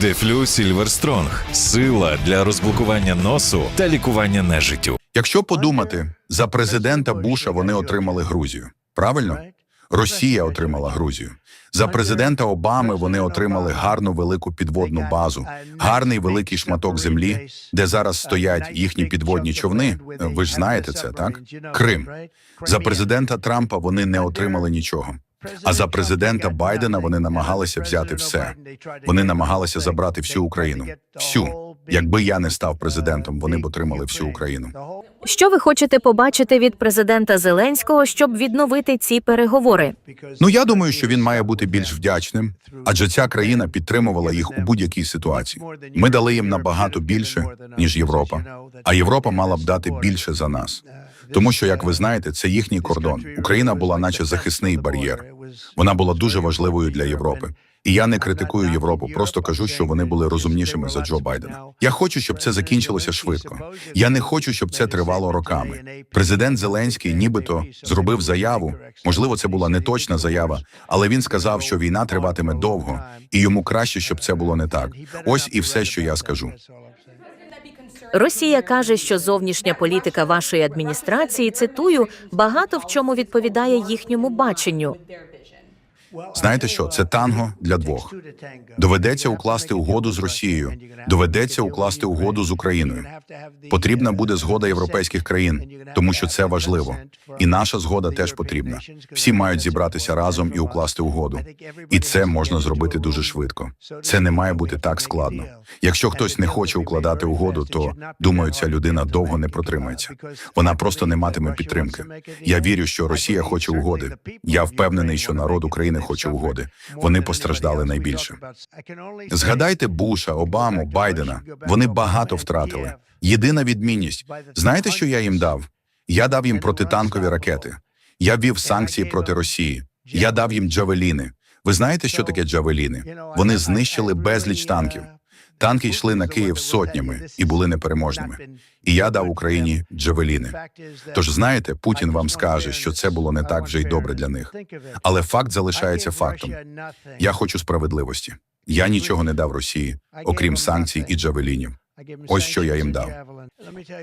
Дефлю Сільверстронг сила для розблокування носу та лікування нежиттю. Якщо подумати, за президента Буша вони отримали Грузію. Правильно? Росія отримала Грузію. За президента Обами вони отримали гарну велику підводну базу, гарний великий шматок землі, де зараз стоять їхні підводні човни. Ви ж знаєте це, так? Крим. За президента Трампа вони не отримали нічого. А за президента Байдена вони намагалися взяти все. Вони намагалися забрати всю Україну. Всю. Якби я не став президентом, вони б отримали всю Україну. Що ви хочете побачити від президента Зеленського, щоб відновити ці переговори? Ну я думаю, що він має бути більш вдячним, адже ця країна підтримувала їх у будь-якій ситуації. Ми дали їм набагато більше ніж Європа. А Європа мала б дати більше за нас. Тому що, як ви знаєте, це їхній кордон. Україна була, наче захисний бар'єр. Вона була дуже важливою для Європи. І я не критикую Європу, просто кажу, що вони були розумнішими за Джо Байдена. Я хочу, щоб це закінчилося швидко. Я не хочу, щоб це тривало роками. Президент Зеленський, нібито, зробив заяву. Можливо, це була не точна заява, але він сказав, що війна триватиме довго, і йому краще, щоб це було не так. Ось і все, що я скажу. Росія каже, що зовнішня політика вашої адміністрації цитую багато в чому відповідає їхньому баченню. Знаєте що? Це танго для двох. Доведеться укласти угоду з Росією. Доведеться укласти угоду з Україною. Потрібна буде згода європейських країн, тому що це важливо. І наша згода теж потрібна. Всі мають зібратися разом і укласти угоду. І це можна зробити дуже швидко. Це не має бути так складно. Якщо хтось не хоче укладати угоду, то думаю, ця людина довго не протримається. Вона просто не матиме підтримки. Я вірю, що Росія хоче угоди. Я впевнений, що народ України хоче угоди. Вони постраждали найбільше. Згадайте Буша, Обаму, Байдена. Вони багато втратили. Єдина відмінність. Знаєте, що я їм дав? Я дав їм протитанкові ракети. Я ввів санкції проти Росії. Я дав їм джавеліни. Ви знаєте, що таке джавеліни? Вони знищили безліч танків. Танки йшли на Київ сотнями і були непереможними. І я дав Україні джавеліни. Тож знаєте, Путін вам скаже, що це було не так вже й добре для них. Але факт залишається фактом. Я хочу справедливості. Я нічого не дав Росії, окрім санкцій і джавелінів. Ось що я їм дав.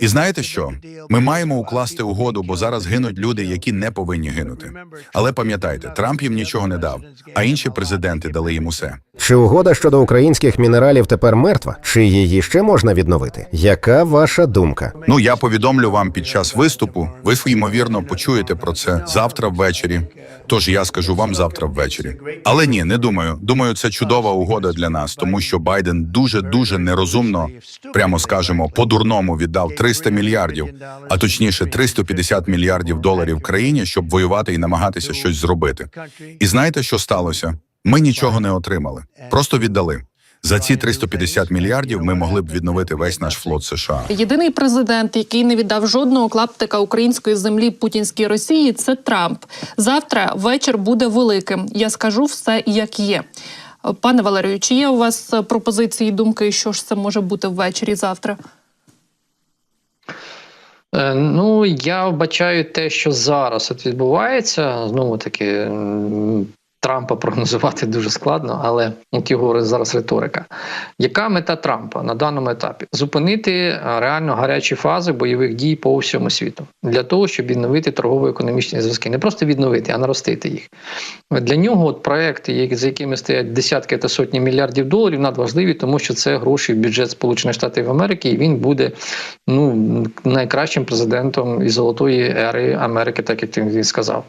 І знаєте що? Ми маємо укласти угоду, бо зараз гинуть люди, які не повинні гинути. Але пам'ятайте, Трамп їм нічого не дав, а інші президенти дали їм усе. Чи угода щодо українських мінералів тепер мертва? Чи її ще можна відновити? Яка ваша думка? Ну я повідомлю вам під час виступу. Ви ймовірно почуєте про це завтра ввечері. Тож я скажу вам завтра ввечері. Але ні, не думаю. Думаю, це чудова угода для нас, тому що Байден дуже дуже нерозумно, прямо скажемо, по-дурному віддав 300 мільярдів, а точніше 350 мільярдів доларів країні, щоб воювати і намагатися щось зробити. І знаєте, що сталося? Ми нічого не отримали, просто віддали. За ці 350 мільярдів ми могли б відновити весь наш флот США. Єдиний президент, який не віддав жодного клаптика української землі путінській Росії, це Трамп. Завтра вечір буде великим. Я скажу все як є. Пане Валерію, чи є у вас пропозиції, думки, що ж це може бути ввечері завтра? Е, Ну, я вбачаю те, що зараз от відбувається. Знову таки, Трампа прогнозувати дуже складно, але от його зараз риторика. Яка мета Трампа на даному етапі? Зупинити реально гарячі фази бойових дій по всьому світу для того, щоб відновити торгово-економічні зв'язки. Не просто відновити, а наростити їх. Для нього от проекти, за якими стоять десятки та сотні мільярдів доларів, надважливі, тому що це гроші в бюджет Сполучених Штатів Америки, і він буде ну найкращим президентом із золотої ери Америки, так як він сказав.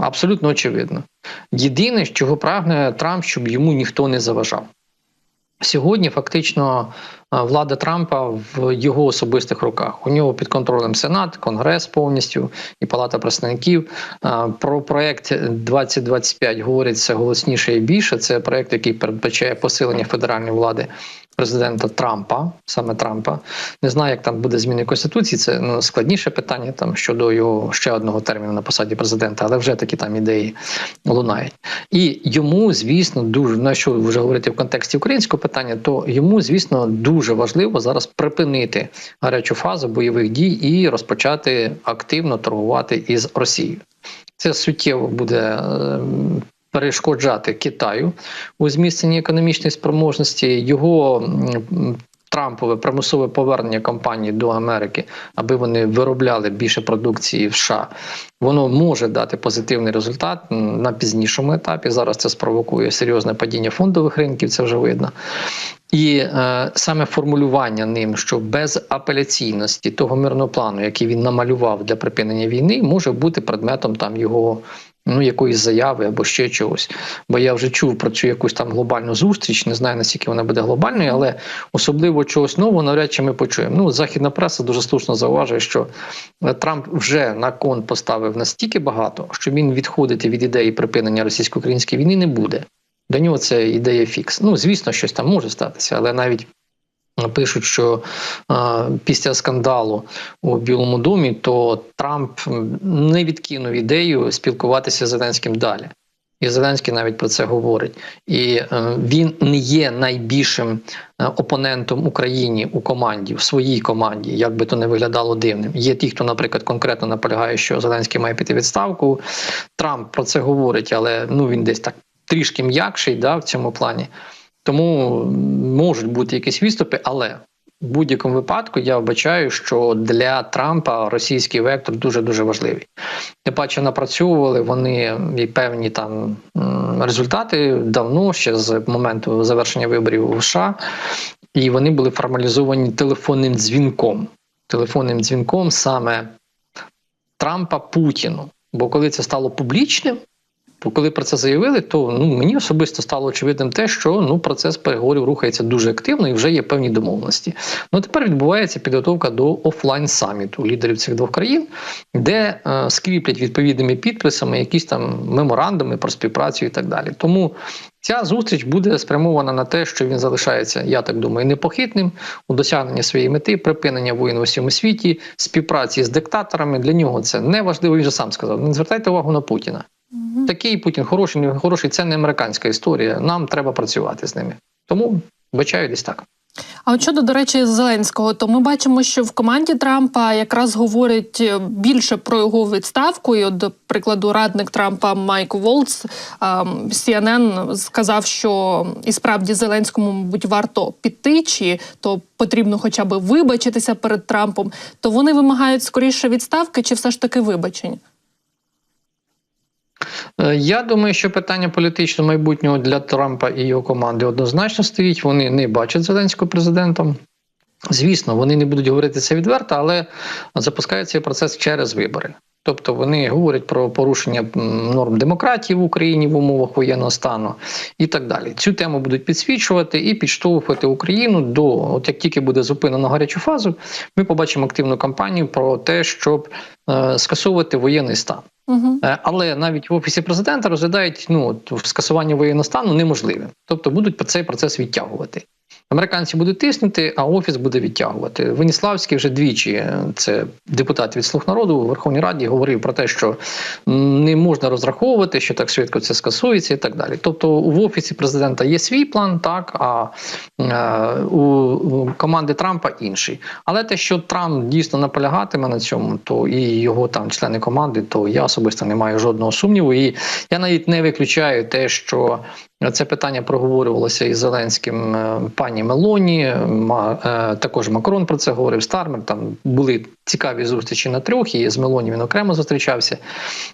Абсолютно очевидно. Єдине, чого прагне Трамп, щоб йому ніхто не заважав. Сьогодні фактично влада Трампа в його особистих руках. У нього під контролем Сенат, Конгрес повністю і Палата представників. Е, Про проект 2025 говориться голосніше і більше. Це проект, який передбачає посилення федеральної влади президента Трампа, саме Трампа. Не знаю, як там буде зміни конституції. Це ну, складніше питання там щодо його ще одного терміну на посаді президента, але вже такі там ідеї лунають. І йому, звісно, дуже на що вже говорити в контексті українського питання, то йому, звісно, дуже важливо зараз припинити гарячу фазу бойових дій і розпочати активно торгувати із Росією. Це суттєво буде. е, перешкоджати Китаю у зміцненні економічної спроможності, його Трампове примусове повернення компаній до Америки, аби вони виробляли більше продукції в США, воно може дати позитивний результат на пізнішому етапі. Зараз це спровокує серйозне падіння фондових ринків, це вже видно. І е, саме формулювання ним, що без апеляційності того мирного плану, який він намалював для припинення війни, може бути предметом там його ну якоїсь заяви або ще чогось. Бо я вже чув про цю якусь там глобальну зустріч, не знаю наскільки вона буде глобальною, але особливо чогось нового навряд чи ми почуємо. Ну, західна преса дуже слушно зауважує, що Трамп вже на кон поставив настільки багато, що він відходити від ідеї припинення російсько-української війни не буде. Для нього це ідея фікс. Ну, звісно, щось там може статися, але навіть пишуть, що після скандалу у Білому домі, то Трамп не відкинув ідею спілкуватися з Зеленським далі. І Зеленський навіть про це говорить. І е, він не є найбільшим е, опонентом Україні у команді, в своїй команді, як би то не виглядало дивним. Є ті, хто, наприклад, конкретно наполягає, що Зеленський має піти відставку. Трамп про це говорить, але ну він десь так трішки м'якший да, в цьому плані. Тому можуть бути якісь відступи, але в будь-якому випадку я вбачаю, що для Трампа російський вектор дуже дуже важливий. Тим паче напрацьовували вони і певні там результати давно, ще з моменту завершення виборів у США, і вони були формалізовані телефонним дзвінком. Телефонним дзвінком саме Трампа Путіну. Бо коли це стало публічним, коли про це заявили, то ну мені особисто стало очевидним те, що ну процес переговорів рухається дуже активно і вже є певні домовленості. Ну тепер відбувається підготовка до офлайн саміту лідерів цих двох країн, де е, скріплять відповідними підписами якісь там меморандуми про співпрацю і так далі. Тому ця зустріч буде спрямована на те, що він залишається, я так думаю, непохитним у досягненні своєї мети, припинення воїн в усьому світі, співпраці з диктаторами. Для нього це не важливо. Він же сам сказав: не звертайте увагу на Путіна. Такий Путін хороший, не хороший, це не американська історія. Нам треба працювати з ними. Тому бачаю десь так. А от щодо, до речі, Зеленського, то ми бачимо, що в команді Трампа якраз говорять е, більше про його відставку. І, от, до прикладу, радник Трампа Майк Волц CNN сказав, що і справді Зеленському, мабуть, варто піти, чи то потрібно хоча б вибачитися перед Трампом. То вони вимагають скоріше відставки, чи все ж таки вибачень? Е, Я думаю, що питання політичного майбутнього для Трампа і його команди однозначно стоїть. Вони не бачать Зеленського президентом. Звісно, вони не будуть говорити це відверто, але запускають цей процес через вибори. Тобто вони говорять про порушення норм демократії в Україні в умовах воєнного стану і так далі. Цю тему будуть підсвічувати і підштовхувати Україну до от як тільки буде зупинено гарячу фазу, ми побачимо активну кампанію про те, щоб е, скасовувати воєнний стан. Угу. Але навіть в офісі президента розглядають ну скасування воєнного стану неможливим. Тобто будуть цей процес відтягувати. Американці будуть тиснути, а офіс буде відтягувати. Веніславський вже двічі, е, це депутат від слуг народу у Верховній Раді, говорив про те, що не можна розраховувати, що так швидко це скасується, і так далі. Тобто, в офісі президента є свій план, так а е, у команди Трампа інший. Але те, що Трамп дійсно наполягатиме на цьому, то і його там члени команди, то я особисто не маю жодного сумніву. І я навіть не виключаю те, що це питання проговорювалося із Зеленським е, пані Мелоні. Е, також Макрон про це говорив. Стармер там були цікаві зустрічі на трьох, і з Мелоні він окремо зустрічався.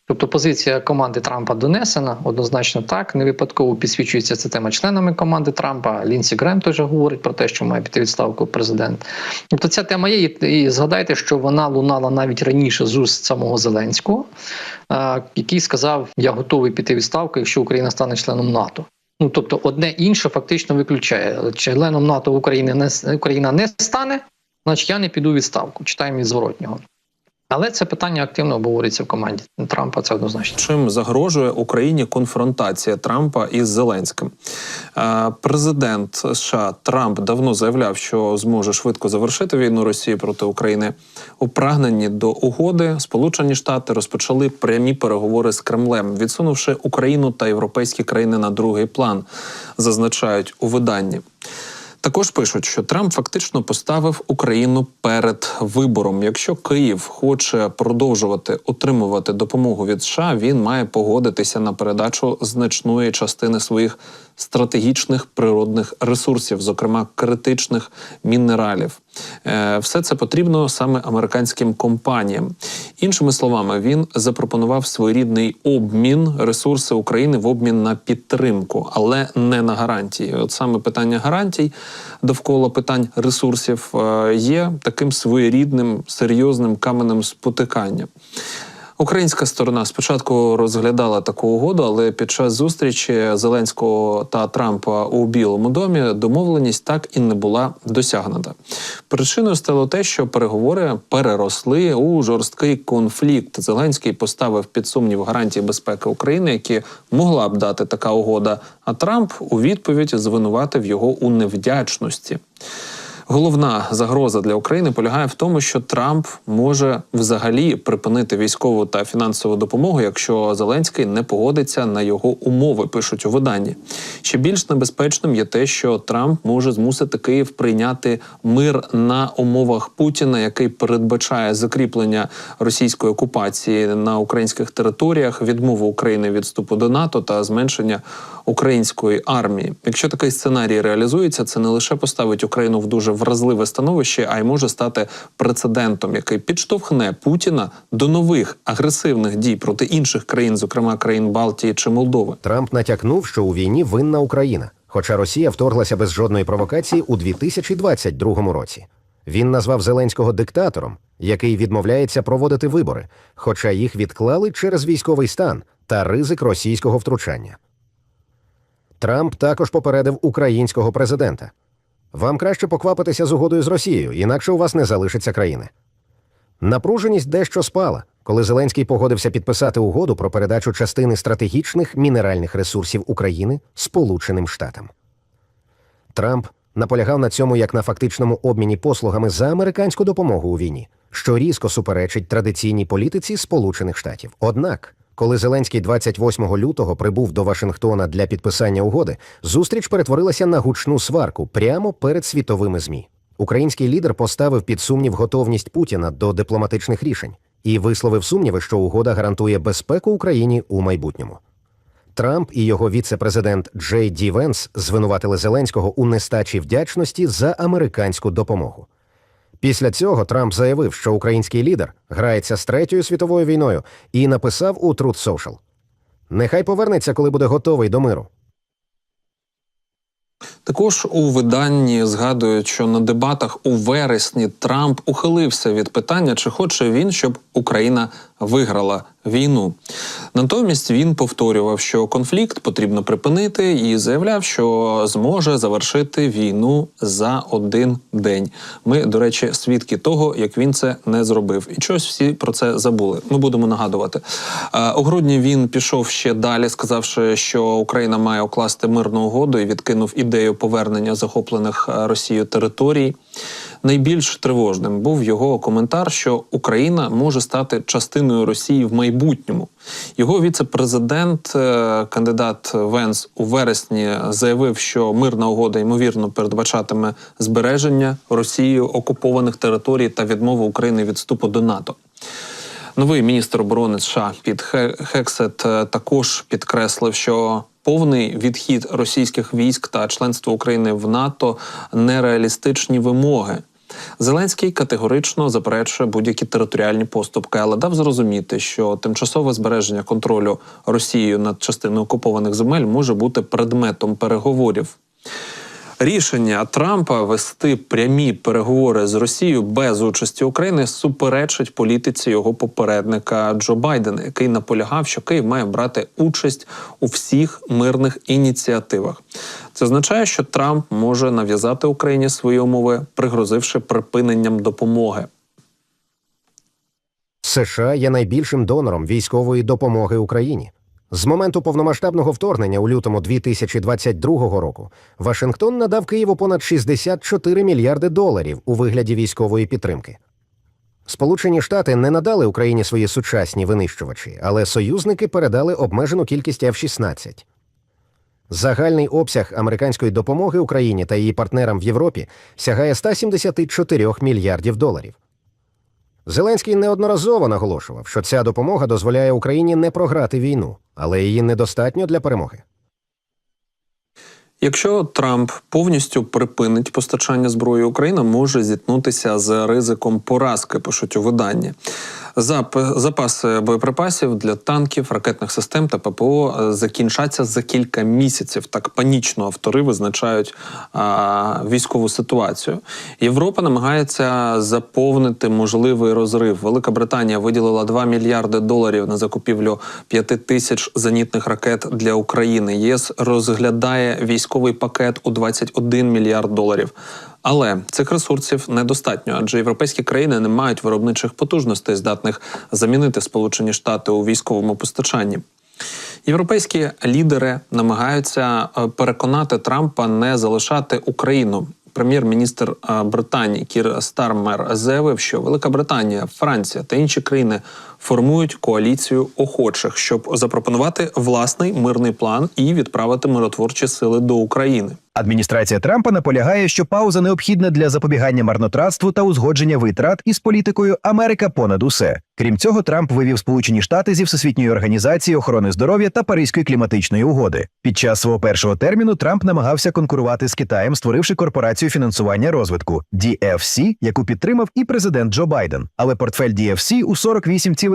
Тобто, позиція команди Трампа донесена однозначно так. Не випадково підсвічується ця тема членами команди Трампа. Лінсі Грем теж говорить про те, що має піти відставку президент. Тобто, ця тема є. І згадайте, що вона лунала навіть раніше з уст самого Зеленського, е, який сказав: Я готовий піти відставку, якщо Україна стане членом НАТО. Ну тобто, одне інше фактично виключає. Членом НАТО України не Україна не стане, значить я не піду відставку. Читаємо від зворотнього. Але це питання активно обговорюється в команді Трампа. Це однозначно. Чим загрожує Україні конфронтація Трампа із Зеленським? Е, Президент США Трамп давно заявляв, що зможе швидко завершити війну Росії проти України. У прагненні до угоди Сполучені Штати розпочали прямі переговори з Кремлем, відсунувши Україну та європейські країни на другий план, зазначають у виданні. Також пишуть, що Трамп фактично поставив Україну перед вибором. Якщо Київ хоче продовжувати отримувати допомогу від США, він має погодитися на передачу значної частини своїх стратегічних природних ресурсів, зокрема критичних мінералів. Е, Все це потрібно саме американським компаніям. Іншими словами, він запропонував своєрідний обмін ресурси України в обмін на підтримку, але не на гарантії. От саме питання гарантій довкола питань ресурсів е, є таким своєрідним серйозним каменем спотикання. Українська сторона спочатку розглядала таку угоду, але під час зустрічі Зеленського та Трампа у Білому домі домовленість так і не була досягнута. Причиною стало те, що переговори переросли у жорсткий конфлікт. Зеленський поставив під сумнів гарантії безпеки України, які могла б дати така угода. А Трамп у відповідь звинуватив його у невдячності. Головна загроза для України полягає в тому, що Трамп може взагалі припинити військову та фінансову допомогу, якщо Зеленський не погодиться на його умови. Пишуть у виданні. Ще більш небезпечним є те, що Трамп може змусити Київ прийняти мир на умовах Путіна, який передбачає закріплення російської окупації на українських територіях, відмову України від вступу до НАТО та зменшення української армії. Якщо такий сценарій реалізується, це не лише поставить Україну в дуже вразливе становище, а й може стати прецедентом, який підштовхне Путіна до нових агресивних дій проти інших країн, зокрема країн Балтії чи Молдови. Трамп натякнув, що у війні винна Україна, хоча Росія вторглася без жодної провокації у 2022 році. Він назвав Зеленського диктатором, який відмовляється проводити вибори, хоча їх відклали через військовий стан та ризик російського втручання. Трамп також попередив українського президента: вам краще поквапитися з угодою з Росією, інакше у вас не залишиться країни. Напруженість дещо спала, коли Зеленський погодився підписати угоду про передачу частини стратегічних мінеральних ресурсів України Сполученим Штатам. Трамп наполягав на цьому як на фактичному обміні послугами за американську допомогу у війні, що різко суперечить традиційній політиці Сполучених Штатів. Однак, коли Зеленський 28 лютого прибув до Вашингтона для підписання угоди, зустріч перетворилася на гучну сварку прямо перед світовими змі. Український лідер поставив під сумнів готовність Путіна до дипломатичних рішень і висловив сумніви, що угода гарантує безпеку Україні у майбутньому. Трамп і його віце-президент Джей Ді Венс звинуватили Зеленського у нестачі вдячності за американську допомогу. Після цього Трамп заявив, що український лідер грається з третьою світовою війною і написав у Truth Social. Нехай повернеться, коли буде готовий до миру. Також у виданні згадують, що на дебатах у вересні Трамп ухилився від питання, чи хоче він, щоб Україна виграла війну. Натомість він повторював, що конфлікт потрібно припинити, і заявляв, що зможе завершити війну за один день. Ми, до речі, свідки того, як він це не зробив, і чогось всі про це забули. Ми будемо нагадувати. У грудні він пішов ще далі, сказавши, що Україна має укласти мирну угоду і відкинув ідею повернення захоплених Росією територій. Найбільш тривожним був його коментар, що Україна може стати частиною Росії в майбутньому. Його віце-президент, е, кандидат Венс у вересні, заявив, що мирна угода ймовірно передбачатиме збереження Росією окупованих територій та відмову України від вступу до НАТО. Новий міністр оборони США Хе- Хексет е, також підкреслив, що повний відхід російських військ та членство України в НАТО нереалістичні вимоги. Зеленський категорично заперечує будь-які територіальні поступки, але дав зрозуміти, що тимчасове збереження контролю Росією над частиною окупованих земель може бути предметом переговорів. Рішення Трампа вести прямі переговори з Росією без участі України суперечить політиці його попередника Джо Байдена, який наполягав, що Київ має брати участь у всіх мирних ініціативах. Це означає, що Трамп може нав'язати Україні свої умови, пригрозивши припиненням допомоги. США є найбільшим донором військової допомоги Україні. З моменту повномасштабного вторгнення у лютому 2022 року Вашингтон надав Києву понад 64 мільярди доларів у вигляді військової підтримки. Сполучені Штати не надали Україні свої сучасні винищувачі, але союзники передали обмежену кількість F-16. Загальний обсяг американської допомоги Україні та її партнерам в Європі сягає 174 мільярдів доларів. Зеленський неодноразово наголошував, що ця допомога дозволяє Україні не програти війну, але її недостатньо для перемоги. Якщо Трамп повністю припинить постачання зброї, Україна може зіткнутися з ризиком поразки, пишуть у виданні. Зап- Запаси боєприпасів для танків, ракетних систем та ППО е, закінчаться за кілька місяців. Так панічно автори визначають а, військову ситуацію. Європа намагається заповнити можливий розрив. Велика Британія виділила 2 мільярди доларів на закупівлю 5 тисяч зенітних ракет для України. ЄС розглядає військовий пакет у 21 мільярд доларів. Але цих ресурсів недостатньо, адже європейські країни не мають виробничих потужностей, здатних замінити Сполучені Штати у військовому постачанні. Європейські лідери намагаються е, переконати Трампа не залишати Україну. Прем'єр-міністр е, Британії Кір Стармер заявив, що Велика Британія, Франція та інші країни формують коаліцію охочих, щоб запропонувати власний мирний план і відправити миротворчі сили до України. Адміністрація Трампа наполягає, що пауза необхідна для запобігання марнотратству та узгодження витрат із політикою Америка понад усе. Крім цього, Трамп вивів Сполучені Штати зі Всесвітньої організації охорони здоров'я та Паризької кліматичної угоди. Під час свого першого терміну Трамп намагався конкурувати з Китаєм, створивши корпорацію фінансування розвитку DFC, яку підтримав і президент Джо Байден. Але портфель DFC у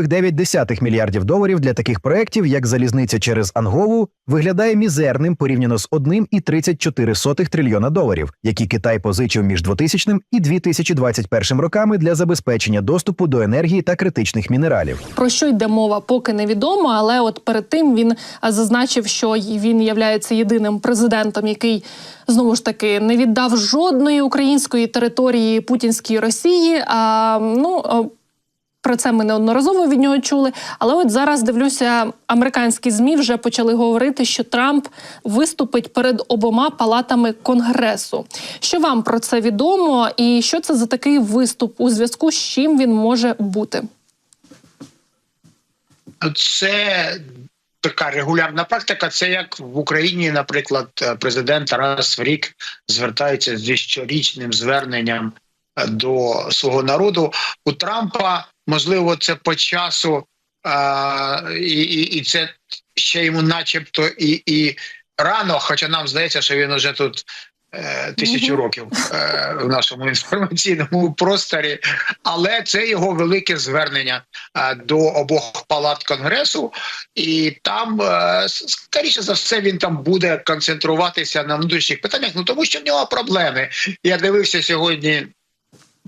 48,9 мільярдів доларів для таких проєктів, як залізниця через Анголу, виглядає мізерним порівняно з 1,34 трильйона доларів, які Китай позичив між 2000 і 2021 роками для забезпечення доступу до енергії та критичних мінералів. Про що йде мова, поки невідомо. Але от перед тим він зазначив, що він є єдиним президентом, який знову ж таки не віддав жодної української території путінській Росії. А ну. Про це ми неодноразово від нього чули. Але от зараз дивлюся, американські змі вже почали говорити, що Трамп виступить перед обома палатами конгресу. Що вам про це відомо, і що це за такий виступ у зв'язку з чим він може бути? Це така регулярна практика. Це як в Україні, наприклад, президент раз в рік звертається зі щорічним зверненням до свого народу. У Трампа можливо це по часу, і, і, і це ще йому, начебто, і, і рано, хоча нам здається, що він уже тут. е, Тисячу років е, в нашому інформаційному просторі, але це його велике звернення е, до обох палат конгресу, і там е, скоріше за все він там буде концентруватися на внутрішніх питаннях. Ну тому що в нього проблеми. Я дивився сьогодні,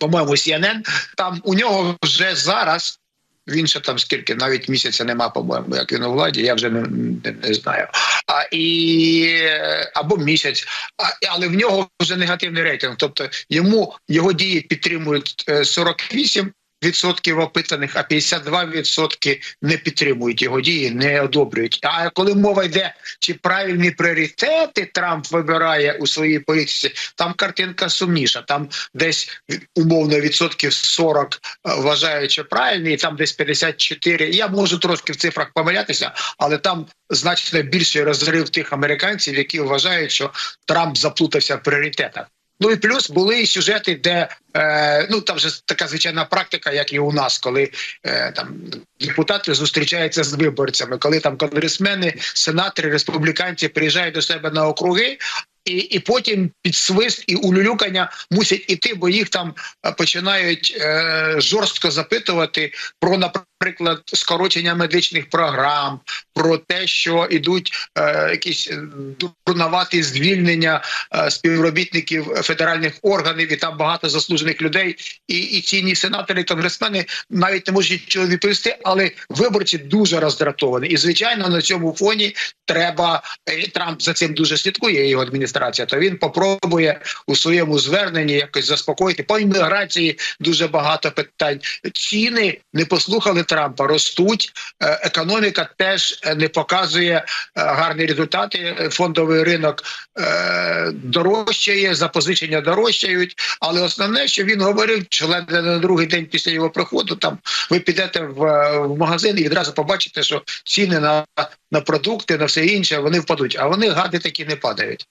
по-моєму, CNN, Там у нього вже зараз. Він ще там скільки навіть місяця нема, по-моєму, як він у владі, я вже не, не, не знаю. А і е, або місяць, а, але в нього вже негативний рейтинг. Тобто йому його дії підтримують е, 48 відсотків опитаних, а 52 відсотки не підтримують його дії, не одобрюють. А коли мова йде, чи правильні пріоритети Трамп вибирає у своїй політиці, там картинка сумніша. Там десь умовно відсотків 40 е, вважають, що правильні, і там десь 54. Я можу трошки в цифрах помилятися, але там значно більший розрив тих американців, які вважають, що Трамп заплутався в пріоритетах. Ну і плюс були і сюжети, де е, ну там же така звичайна практика, як і у нас, коли е, там депутати зустрічаються з виборцями, коли там конгресмени, сенатори, республіканці приїжджають до себе на округи. І, і потім під свист і улюлюкання мусять іти, бо їх там е, починають е, жорстко запитувати про, наприклад, скорочення медичних програм, про те, що ідуть е, якісь е, дурноваті звільнення е, співробітників федеральних органів, і там багато заслужених людей. І, і ці сенатори, конгресмени навіть не можуть нічого відповісти, але виборці дуже роздратовані. І звичайно, на цьому фоні треба е, Трамп за цим дуже слідкує. Його адміністрація. То він попробує у своєму зверненні якось заспокоїти по імміграції. Дуже багато питань. Ціни не послухали Трампа ростуть. Е, Економіка теж е, не показує е, гарні результати. Фондовий ринок дорожчає, запозичення дорожчають. Але основне, що він говорив, що ледве на другий день після його приходу, там ви підете в, в магазин і відразу побачите, що ціни на, на продукти, на все інше, вони впадуть. А вони гади такі не падають.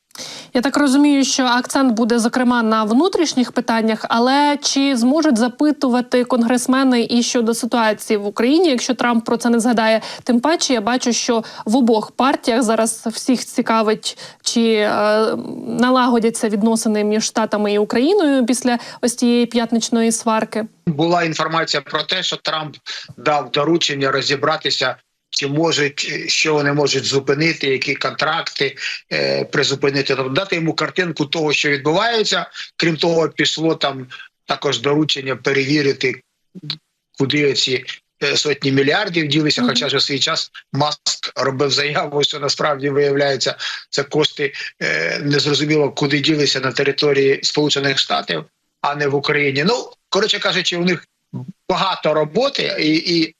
Я так розумію, що акцент буде зокрема на внутрішніх питаннях, але чи зможуть запитувати конгресмени і щодо ситуації в Україні, якщо Трамп про це не згадає? Тим паче я бачу, що в обох партіях зараз всіх цікавить, чи е, налагодяться відносини між штатами і Україною після ось цієї п'ятничної сварки. була інформація про те, що Трамп дав доручення розібратися, чи можуть що вони можуть зупинити, які контракти е, призупинити, тобто дати йому картинку того, що відбувається. Крім того, пішло там також доручення перевірити, куди ці е, сотні мільярдів ділися. Мгм. Хоча ж у свій час Маск робив заяву, що насправді виявляється, це кошти е, незрозуміло куди ділися на території Сполучених Штатів, а не в Україні. Ну коротше кажучи, у них багато роботи, і, і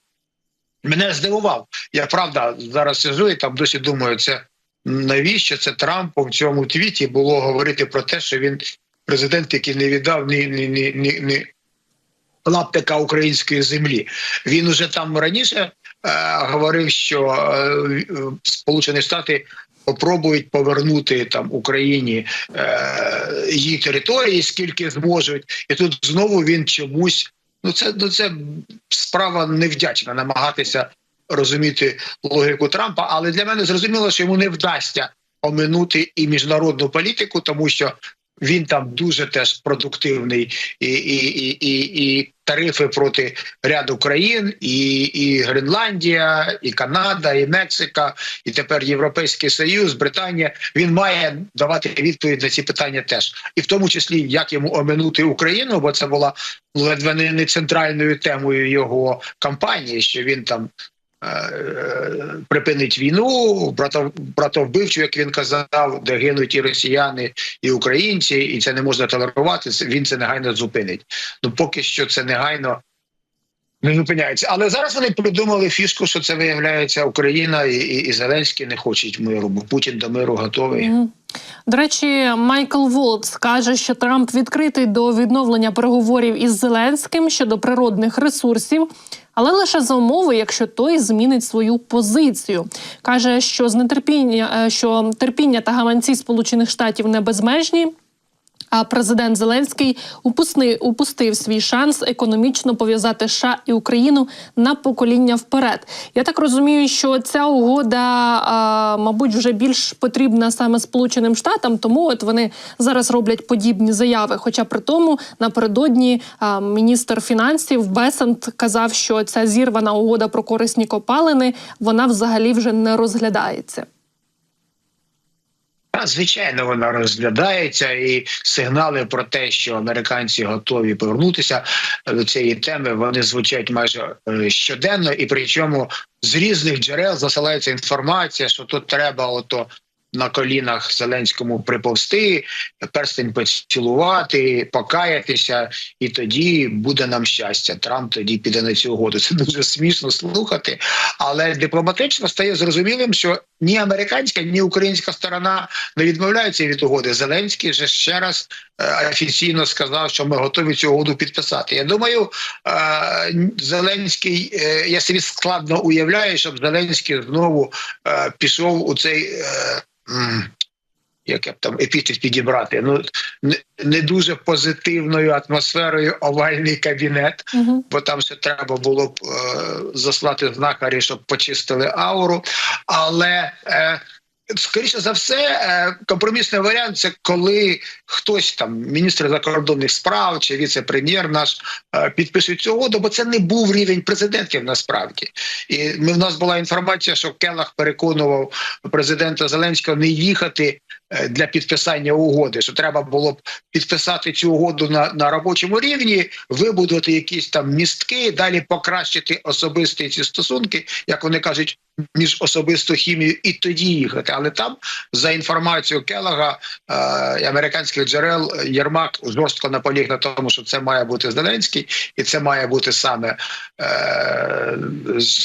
мене здивував. Я правда зараз сижу і там досі думаю, це навіщо це Трампу в цьому твіті було говорити про те, що він президент, який не віддав ні, ні, ні, ні, ні лаптика української землі. Він уже там раніше е, говорив, що е, Сполучені Штати. Попробують повернути там Україні е, її території, скільки зможуть, і тут знову він чомусь. Ну це ну це справа невдячна намагатися розуміти логіку Трампа. Але для мене зрозуміло, що йому не вдасться оминути і міжнародну політику, тому що він там дуже теж продуктивний, і, і, і, і, і тарифи проти ряду країн, і, і Гренландія, і Канада, і Мексика, і тепер Європейський Союз, Британія. Він має давати відповідь на ці питання теж, і в тому числі як йому оминути Україну, бо це була ледве не центральною темою його кампанії, що він там. Е, Припинить війну, брато, братовбивчу, як він казав, де гинуть і росіяни, і українці, і це не можна толерувати. Він це негайно зупинить. Ну поки що це негайно не зупиняється. Але зараз вони придумали фішку, що це виявляється Україна і, і, і Зеленський не хочуть миру, бо Путін до миру готовий. До речі, Майкл Волц каже, що Трамп відкритий до відновлення переговорів із Зеленським щодо природних ресурсів, але лише за умови, якщо той змінить свою позицію. каже, що з нетерпіння, е, що терпіння та гаманці Сполучених Штатів не безмежні. А президент Зеленський упусни, упустив свій шанс економічно пов'язати США і Україну на покоління вперед. Я так розумію, що ця угода, а, мабуть, вже більш потрібна саме Сполученим Штатам, тому от вони зараз роблять подібні заяви. Хоча при тому напередодні а, міністр фінансів Бесент казав, що ця зірвана угода про корисні копалини вона взагалі вже не розглядається. Звичайно, вона розглядається, і сигнали про те, що американці готові повернутися до цієї теми, вони звучать майже е, щоденно, і причому з різних джерел засилається інформація, що тут треба ото на колінах Зеленському приповсти, перстень поцілувати, покаятися, і тоді буде нам щастя. Трамп тоді піде на цю угоду. Це дуже смішно слухати, але дипломатично стає зрозумілим, що ні американська, ні українська сторона не відмовляються від угоди. Зеленський же ще раз е, офіційно сказав, що ми готові цю угоду підписати. Я думаю, е, Зеленський, е, я собі складно уявляю, щоб Зеленський знову пішов у цей. Як я б там епітет підібрати, ну не, дуже позитивною атмосферою овальний кабінет, Угу. бо там ще треба було б е, заслати знахарі, щоб почистили ауру. Але е, скоріше за все, е, компромісний варіант це коли хтось там, міністр закордонних справ чи віце-прем'єр наш е, підписує цю угоду, бо це не був рівень президентів насправді. І ми в нас була інформація, що Келах переконував президента Зеленського не їхати для підписання угоди, що треба було б підписати цю угоду на, на робочому рівні, вибудувати якісь там містки, далі покращити особисті ці стосунки, як вони кажуть, між особисту хімією, і тоді їхати. Але там, за інформацією Келага е, американських джерел, Єрмак жорстко наполіг на тому, що це має бути Зеленський, і це має бути саме е, з,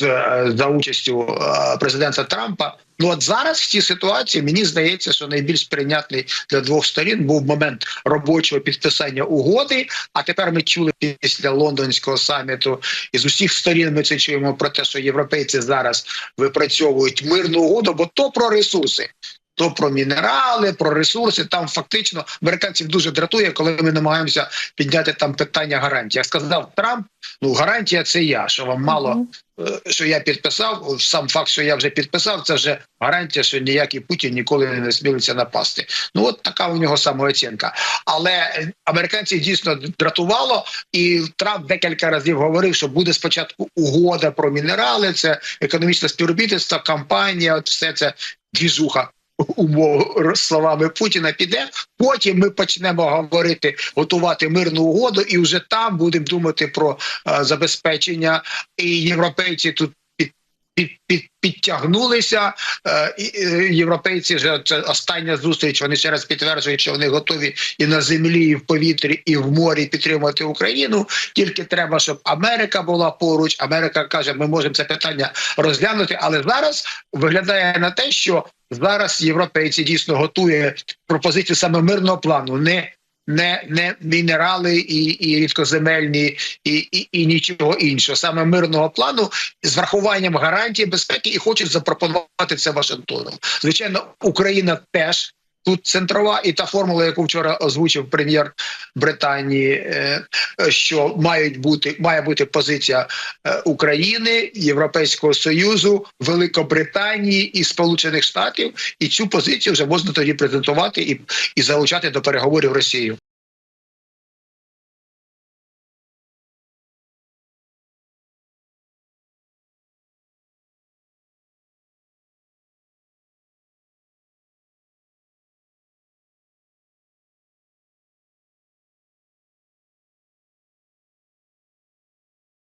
за участю е, президента Трампа. Ну от зараз в цій ситуації мені здається, що найбільш прийнятний для двох сторін був момент робочого підписання угоди. А тепер ми чули після лондонського саміту, і з усіх сторін ми це чуємо про те, що європейці зараз випрацьовують мирну угоду, бо то про ресурси. То про мінерали, про ресурси. Там фактично американців дуже дратує, коли ми намагаємося підняти там питання гарантії. Як сказав Трамп, ну гарантія це я. Що вам мало е, що я підписав, сам факт, що я вже підписав, це вже гарантія, що ніякий Путін ніколи не насмілиться напасти. Ну от така у нього самооцінка. Але американців дійсно дратувало, і Трамп декілька разів говорив, що буде спочатку угода про мінерали, це економічне співробітництво, кампанія, от все це двіжуха. Умов словами Путіна піде. Потім ми почнемо говорити, готувати мирну угоду, і вже там будемо думати про е, забезпечення. І європейці тут під, під, під, підтягнулися. Е, е, європейці вже це остання зустріч. Вони ще раз підтверджують, що вони готові і на землі, і в повітрі, і в морі підтримати Україну. Тільки треба, щоб Америка була поруч. Америка каже, ми можемо це питання розглянути, але зараз виглядає на те, що зараз європейці дійсно готують пропозицію саме мирного плану, не не, не мінерали і, і рідкоземельні, і, і, і нічого іншого, саме мирного плану з врахуванням гарантії безпеки, і хочуть запропонувати це Вашингтоном. Звичайно, Україна теж. Тут центрова і та формула, яку вчора озвучив прем'єр Британії, е, що мають бути має бути позиція е, України, Європейського союзу, Великобританії і Сполучених Штатів, і цю позицію вже можна тоді презентувати і, і залучати до переговорів Росію.